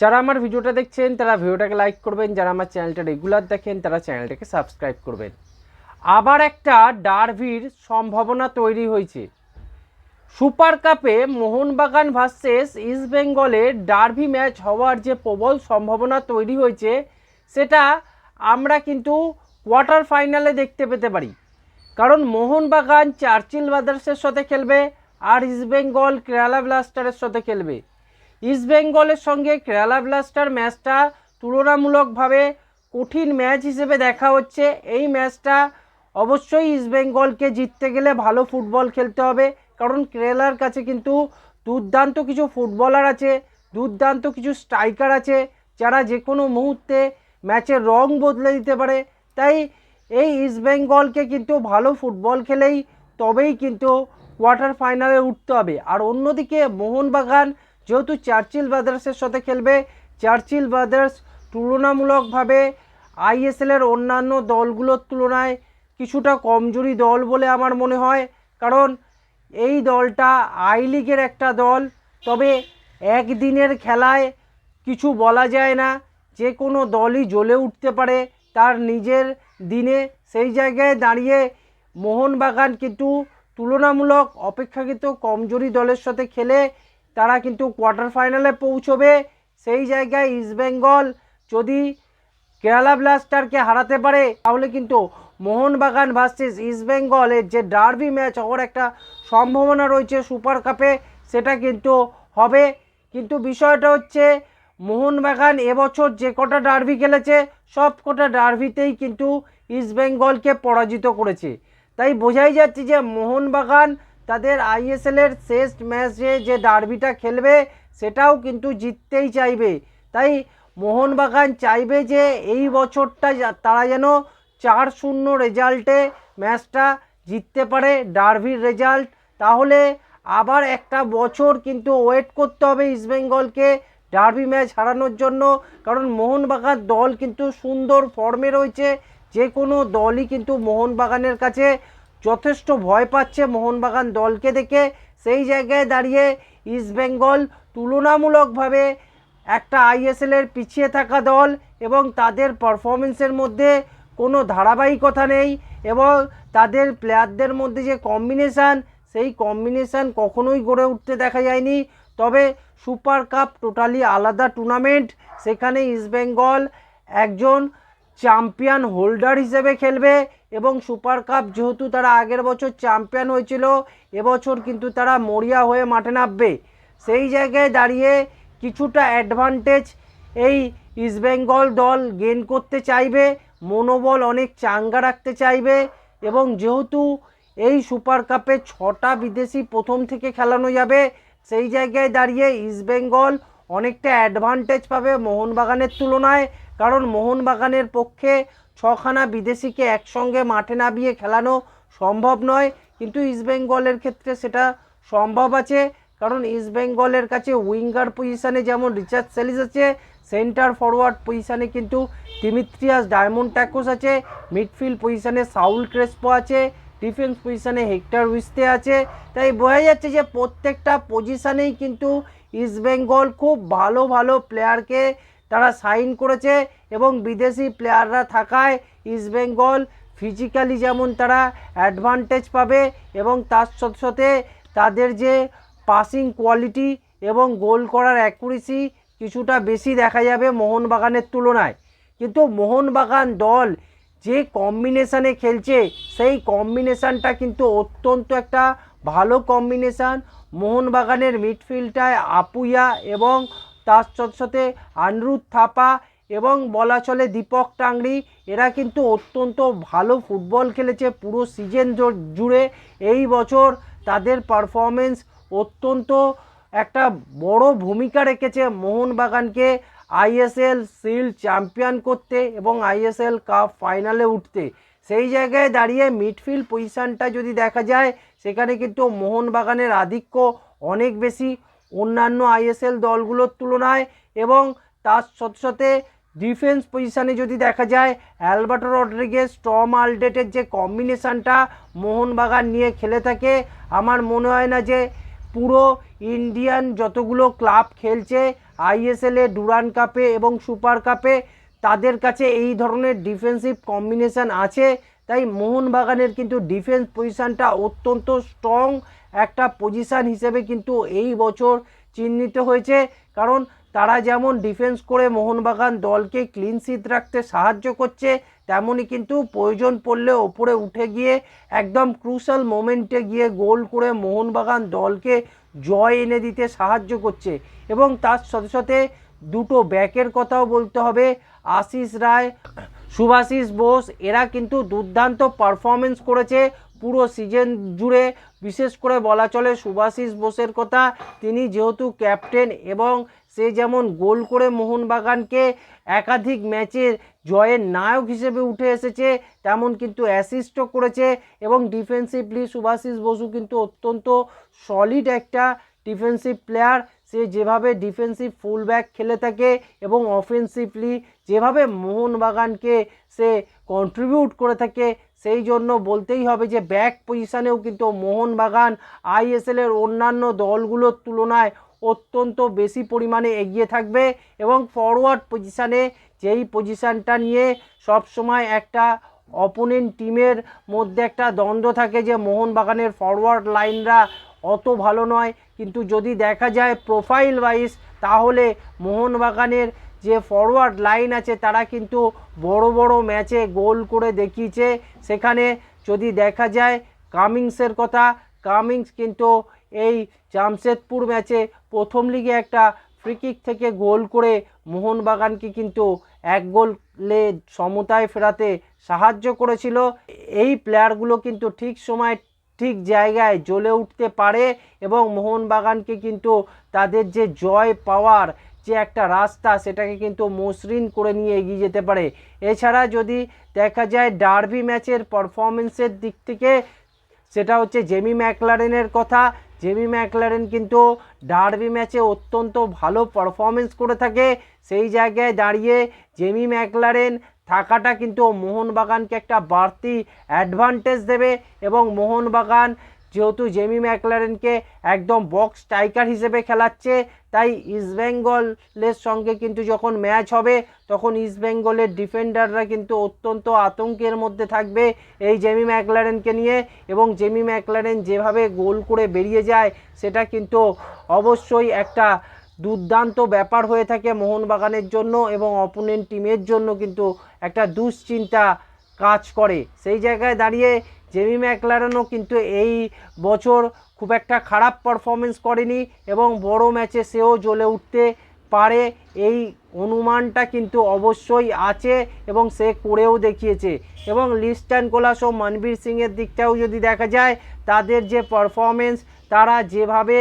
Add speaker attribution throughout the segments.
Speaker 1: যারা আমার ভিডিওটা দেখছেন, তারা ভিডিওটাকে লাইক করবেন। যারা আমার চ্যানেলটা রেগুলার দেখেন, তারা চ্যানেলটাকে সাবস্ক্রাইব করবেন। আবার একটা ডার্ভির সম্ভাবনা তৈরি হয়েছে। সুপার কাপে মোহনবাগান ভার্সেস ইস্ট বেঙ্গলের ডার্ভি ম্যাচ হওয়ার যে প্রবল সম্ভাবনা তৈরি হয়েছে, সেটা আমরা কিন্তু কোয়ার্টার ফাইনালে দেখতে পেতে পারি। কারণ মোহনবাগান চার্চিল ব্রাদার্সের সাথে খেলবে আর ইস্টবেঙ্গল কেরালা ব্লাস্টারের সাথে খেলবে। ইস্টবেঙ্গলের সঙ্গে কেরালা ব্লাস্টার ম্যাচটা তুলনামূলকভাবে কঠিন ম্যাচ হিসেবে দেখা হচ্ছে। এই ম্যাচটা অবশ্যই ইস্টবেঙ্গলকে জিততে গেলে ভালো ফুটবল খেলতে হবে। কারণ কেরালার কাছে কিন্তু দুর্দান্ত কিছু ফুটবলার আছে, দুর্দান্ত কিছু স্ট্রাইকার আছে, যারা যে কোনো মুহূর্তে ম্যাচের রং বদলে দিতে পারে। তাই এই ইস্টবেঙ্গলকে কিন্তু ভালো ফুটবল খেলেই তবেই কিন্তু কোয়ার্টার ফাইনালে উঠতে হবে। আর অন্যদিকে মোহনবাগান যেহেতু চার্চিল ব্রাদার্সের সাথে খেলবে, চার্চিল ব্রাদার্স তুলনামূলকভাবে আইএসএলের অন্যান্য দলগুলোর তুলনায় কিছুটা কমজোরি দল বলে আমার মনে হয়। কারণ এই দলটা আই লিগের একটা দল, তবে একদিনের খেলায় কিছু বলা যায় না, যে কোনো দলই জ্বলে উঠতে পারে তার নিজের দিনে। সেই জায়গায় দাঁড়িয়ে মোহনবাগান কিন্তু তুলনামূলক অপেক্ষাকৃত কমজোরি দলের সাথে খেলে তারা কিন্তু কোয়ার্টার ফাইনালে পৌঁছবে। সেই জায়গায় ইস্টবেঙ্গল যদি কেরালা ব্লাস্টারকে হারাতে পারে, তাহলে কিন্তু মোহনবাগান ভার্সেস ইস্টবেঙ্গলের যে ডার্বি ম্যাচ হওয়ার একটা সম্ভাবনা রয়েছে সুপার কাপে সেটা কিন্তু হবে। কিন্তু বিষয়টা হচ্ছে, মোহনবাগান এবছর যে কটা ডার্বি খেলেছে, সব কটা ডার্বিতেই কিন্তু ইস্টবেঙ্গলকে পরাজিত করেছে। তাই বোঝাই যাচ্ছে যে মোহনবাগান তাদের আইএসএলের শেষ ম্যাচে যে ডার্বিটা খেলবে, সেটাও কিন্তু জিততেই চাইবে। তাই মোহনবাগান চাইবে যে এই বছরটা তারা যেন চার শূন্য রেজাল্টে ম্যাচটা জিততে পারে ডার্ভির রেজাল্ট। তাহলে আবার একটা বছর কিন্তু ওয়েট করতে হবে ইস্টবেঙ্গলকে ডার্বি ম্যাচ হারানোর জন্য। কারণ মোহনবাগান দল কিন্তু সুন্দর ফর্মে রয়েছে, যে কোনো দলই কিন্তু মোহনবাগানের কাছে যথেষ্ট ভয় পাচ্ছে মোহনবাগান দলকে দেখে। সেই জায়গায় দাঁড়িয়ে ইস্টবেঙ্গল তুলনামূলকভাবে একটা আইএসএলের পিছিয়ে থাকা দল এবং তাদের পারফরমেন্সের মধ্যে কোনো ধারাবাহিকতা নেই এবং তাদের প্লেয়ারদের মধ্যে যে কম্বিনেশান সেই কম্বিনেশান কখনোই গড়ে উঠতে দেখা যায়নি। তবে সুপার কাপ টোটালি আলাদা টুর্নামেন্ট সেখানে ইস্টবেঙ্গল একজন চ্যাম্পিয়ন হোল্ডার হিসেবে খেলবে। এবং সুপার কাপ যেহেতু তারা আগের বছর চ্যাম্পিয়ন হয়েছিল, এবছর কিন্তু তারা মরিয়া হয়ে মাঠে নামবে। সেই জায়গায় দাঁড়িয়ে কিছুটা অ্যাডভান্টেজ এই ইস্টবেঙ্গল দল গেন করতে চাইবে, মনোবল অনেক চাঙ্গা রাখতে চাইবে এবং যেহেতু এই সুপার কাপে ছটা বিদেশি প্রথম থেকে খেলানো যাবে, সেই জায়গায় দাঁড়িয়ে ইস্টবেঙ্গল অনেকটা অ্যাডভান্টেজ পাবে মোহনবাগানের তুলনায়। কারণ মোহনবাগানের পক্ষে ছখানা বিদেশিকে একসঙ্গে মাঠে নামিয়ে খেলানো সম্ভব নয়। কিন্তু ইস্টবেঙ্গলের ক্ষেত্রে সেটা সম্ভব আছে। কারণ ইস্টবেঙ্গলের কাছে উইঙ্গার পজিশানে যেমন রিচার্ড সেলিস আছে সেন্টার ফরওয়ার্ড পজিশানে কিন্তু ডিমিত্রিয়াস ডায়মন্ড ট্যাকোস আছে মিডফিল্ড পজিশানে সাউল ক্রেসপো আছে ডিফেন্স পজিশানে হেক্টর উইস্তে আছে। তাই বোঝা যাচ্ছে যে প্রত্যেকটা পজিশানেই কিন্তু ইস্টবেঙ্গল খুব ভালো ভালো প্লেয়ারকে তারা সাইন করেছে এবং বিদেশি প্লেয়াররা থাকায় ইস্টবেঙ্গল ফিজিক্যালি যেমন তারা অ্যাডভান্টেজ পাবে এবং তার সাথে সাথে তাদের যে পাসিং কোয়ালিটি এবং গোল করার অ্যাকুরেসি কিছুটা বেশি দেখা যাবে মোহনবাগানের তুলনায়। কিন্তু মোহনবাগান দল যে কম্বিনেশানে খেলছে, সেই কম্বিনেশানটা কিন্তু অত্যন্ত একটা ভালো কম্বিনেশান মোহনবাগানের মিডফিল্ডটায় আপুইয়া এবং তার সাথে সাথে আনরুদ থাপা এবং বলা চলে দীপক টাংরি এরা কিন্তু অত্যন্ত ভালো ফুটবল খেলেছে পুরো সিজন জুড়ে। এই বছর তাদের পারফরমেন্স অত্যন্ত একটা বড় ভূমিকা রেখেছে মোহনবাগানকে আইএসএল শিল্ড চ্যাম্পিয়ন করতে এবং আইএসএল কাপ ফাইনালে উঠতে। সেই জায়গায় দাঁড়িয়ে মিডফিল্ড পজিশানটা যদি দেখা যায়, সেখানে কিন্তু মোহনবাগানের আধিক্য অনেক বেশি। অন্যান্য আইএসএল দলগুলোর তুলনায় এবং তার সাথে সাথে ডিফেন্স পজিশানে যদি দেখা যায়, অ্যালবার্টো রড্রিগেজ, টম আলডেটের যে কম্বিনেশানটা মোহনবাগান নিয়ে খেলে থাকে, আমার মনে হয় না যে পুরো ইন্ডিয়ান যতগুলো ক্লাব খেলছে, আইএসএলে ডুরান কাপে এবং সুপার কাপে, তাদের কাছে এই ধরনের ডিফেন্সিভ কম্বিনেশন আছে। তাই মোহনবাগানের কিন্তু ডিফেন্স পজিশানটা অত্যন্ত স্ট্রং একটা পজিশান হিসেবে কিন্তু এই বছর চিহ্নিত হয়েছে। কারণ তারা যেমন ডিফেন্স করে মোহনবাগান দলকে ক্লিন শিট রাখতে সাহায্য করছে তেমনই কিন্তু প্রয়োজন পড়লে ওপরে উঠে গিয়ে একদম ক্রুশাল মোমেন্টে গিয়ে গোল করে মোহনবাগান দলকে জয় এনে দিতে সাহায্য করছে। এবং তার সাথে সাথে দুটো ব্যাকের কথাও বলতে হবে। আশিস রায় সুভাশিস বোস, এরা কিন্তু দুর্দান্ত পারফরমেন্স করেছে। পুরো সিজন জুড়ে বিশেষ করে বলা চলে সুভাশিস বোসের কথা। তিনি যেহেতু ক্যাপ্টেন এবং সে যেমন গোল করে মোহনবাগানকে একাধিক ম্যাচের জয়ের নায়ক হিসেবে উঠে এসেছে, তেমন কিন্তু অ্যাসিস্টও করেছে এবং ডিফেন্সিভলি সুভাশিস বসু কিন্তু অত্যন্ত সলিড একটা ডিফেন্সিভ প্লেয়ার সে যেভাবে ডিফেন্সিভ ফুলব্যাক খেলে থাকে এবং অফেন্সিভলি যেভাবে মোহনবাগানকে সে কন্ট্রিবিউট করে থাকে সেই জন্য বলতেই হবে যে ব্যাক পজিশানেও কিন্তু মোহনবাগান আইএসএলের অন্যান্য দলগুলোর তুলনায় অত্যন্ত বেশি পরিমাণে এগিয়ে থাকবে এবং ফরওয়ার্ড পজিশানে যেই পজিশানটা নিয়ে সবসময় একটা অপোনেন্ট টিমের মধ্যে একটা দ্বন্দ্ব থাকে যে মোহনবাগানের ফরওয়ার্ড লাইনরা অত ভালো নয়। কিন্তু যদি দেখা যায় প্রোফাইল ওয়াইজ তাহলে মোহনবাগানের যে ফরওয়ার্ড লাইন আছে, তারা কিন্তু বড় বড় ম্যাচে গোল করে দেখিয়েছে। সেখানে যদি দেখা যায় কামিংসের কথা কামিংস কিন্তু এই জামশেদপুর ম্যাচে প্রথম লিগে একটা ফ্রিকিক থেকে গোল করে মোহনবাগানকে কিন্তু এক গোলে সমতায় ফেরাতে সাহায্য করেছিল। এই প্লেয়ারগুলো কিন্তু ঠিক সময়, ঠিক জায়গায় জ্বলে উঠতে পারে এবং মোহনবাগানকে কিন্তু তাদের যে জয় পাওয়ার যে একটা রাস্তা সেটাকে কিন্তু মসৃণ করে নিয়ে এগিয়ে যেতে পারে। এছাড়া যদি দেখা যায় ডার্বি ম্যাচের পারফরমেন্সের দিক থেকে, সেটা হচ্ছে জেমি ম্যাকলারেনের কথা। জেমি ম্যাকলারেন কিন্তু ডার্বি ম্যাচে অত্যন্ত ভালো পারফরমেন্স করে থাকে। সেই জায়গায় দাঁড়িয়ে জেমি ম্যাকলারেন থাকাটা কিন্তু মোহনবাগানকে একটা বাড়তি অ্যাডভান্টেজ দেবে এবং মোহনবাগান যেহেতু জেমি ম্যাকলারেনকে একদম বক্স স্ট্রাইকার হিসেবে খেলাচ্ছে, তাই ইস্টবেঙ্গলের সঙ্গে কিন্তু যখন ম্যাচ হবে, তখন ইস্টবেঙ্গলের ডিফেন্ডাররা কিন্তু অত্যন্ত আতঙ্কের মধ্যে থাকবে এই জেমি ম্যাকলারেনকে নিয়ে। এবং জেমি ম্যাকলারেন যেভাবে গোল করে বেরিয়ে যায়, সেটা কিন্তু অবশ্যই একটা দুর্দান্ত ব্যাপার হয়ে থাকে মোহনবাগানের জন্য এবং অপোনেন্ট টিমের জন্য কিন্তু একটা দুশ্চিন্তা কাজ করে। সেই জায়গায় দাঁড়িয়ে জেমি ম্যাকলারেনও কিন্তু এই বছর খুব একটা খারাপ পারফরমেন্স করেনি এবং বড় ম্যাচে সেও জ্বলে উঠতে পারে। এই অনুমানটা কিন্তু অবশ্যই আছে এবং সে করেও দেখিয়েছে। এবং লিস্টান কোলাস ও মনবীর সিংয়ের দিকটাও যদি দেখা যায়, তাদের যে পারফরমেন্স তারা যেভাবে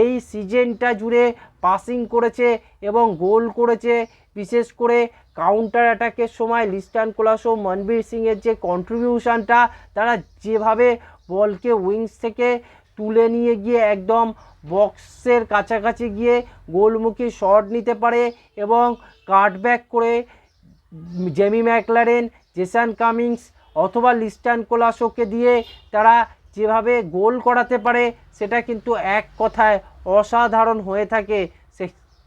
Speaker 1: এই সিজনটা জুড়ে পাসিং করেছে এবং গোল করেছে, বিশেষ করে কাউন্টার অ্যাটাকের সময় লিস্টান কোলাস, মনবীর সিংয়ের যে কন্ট্রিবিউশনটা তারা যেভাবে বলকে উইংস থেকে তুলে নিয়ে গিয়ে একদম বক্সের কাছাকাছি গিয়ে গোলমুখী শট নিতে পারে এবং কাটব্যাক করে জেমি ম্যাকলারেন জেসান কামিংস অথবা লিস্টান কোলাসোকে দিয়ে তারা যেভাবে গোল করাতে পারে, সেটা কিন্তু এক কথায় অসাধারণ হয়ে থাকে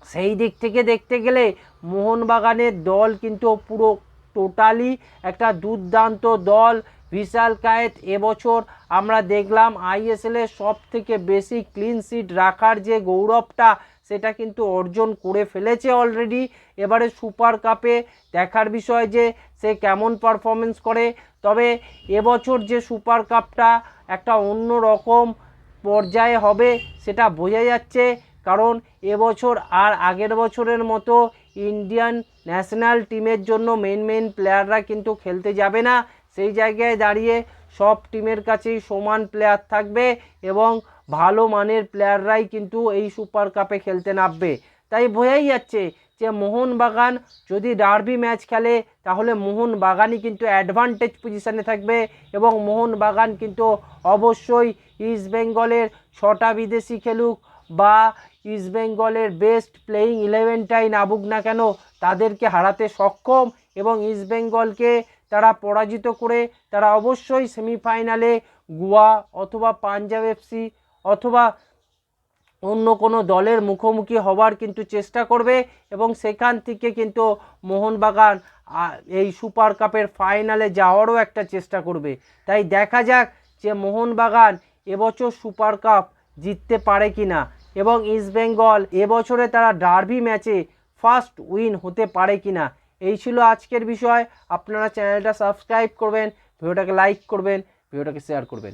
Speaker 1: সেই দিক থেকে দেখতে গেলে মোহনবাগানের দল কিন্তু পুরো টোটালি একটা দুর্দান্ত দল। বিশাল কায়েত এবছর আমরা দেখলাম আইএসএলের সব থেকে বেশি ক্লিন সিট রাখার যে গৌরবটা, সেটা কিন্তু অর্জন করে ফেলেছে অলরেডি এবারে সুপার কাপে দেখার বিষয় যে সে কেমন পারফরমেন্স করে। তবে এবছর যে সুপার কাপটা একটা অন্য রকম পর্যায়ে হবে, সেটা বোঝা যাচ্ছে কারণ এবছর আর আগের বছরের মতো ইন্ডিয়ান ন্যাশনাল টিমের জন্য মেন মেন প্লেয়াররা কিন্তু খেলতে যাবে না। সেই জায়গায় দাঁড়িয়ে সব টিমের কাছেই সমান প্লেয়ার থাকবে এবং ভালো মানের প্লেয়াররাই কিন্তু এই সুপার কাপে খেলতে নামবে। তাই বোঝাই যাচ্ছে যে মোহনবাগান যদি ডার্বি ম্যাচ খেলে, তাহলে মোহনবাগানই কিন্তু অ্যাডভান্টেজ পজিশানে থাকবে এবং মোহনবাগান কিন্তু অবশ্যই ইস্ট বেঙ্গলের ছটা বিদেশি খেলুক বা ইস্ট বেঙ্গলের বেস্ট প্লেয়িং ইলেভেনটাই নামুক না কেন, তাদেরকে হারাতে সক্ষম এবং ইস্ট বেঙ্গলকে তারা পরাজিত করে তারা অবশ্যই সেমিফাইনালে গোয়া অথবা পাঞ্জাব এফসি অথবা অন্য কোনো দলের মুখোমুখি হওয়ার কিন্তু চেষ্টা করবে এবং সেখান থেকে কিন্তু মোহনবাগান এই সুপার কাপের ফাইনালে যাওয়ারও একটা চেষ্টা করবে। তাই দেখা যাক যে মোহনবাগান এবছর সুপার কাপ জিততে পারে কি না এবং ইস্টবেঙ্গল এবছরে তারা ডার্বি ম্যাচে ফার্স্ট উইন হতে পারে কি না এই ছিল আজকের বিষয়। আপনারা চ্যানেলটা সাবস্ক্রাইব করবেন, ভিডিওটাকে লাইক করবেন, ভিডিওটাকে শেয়ার করবেন।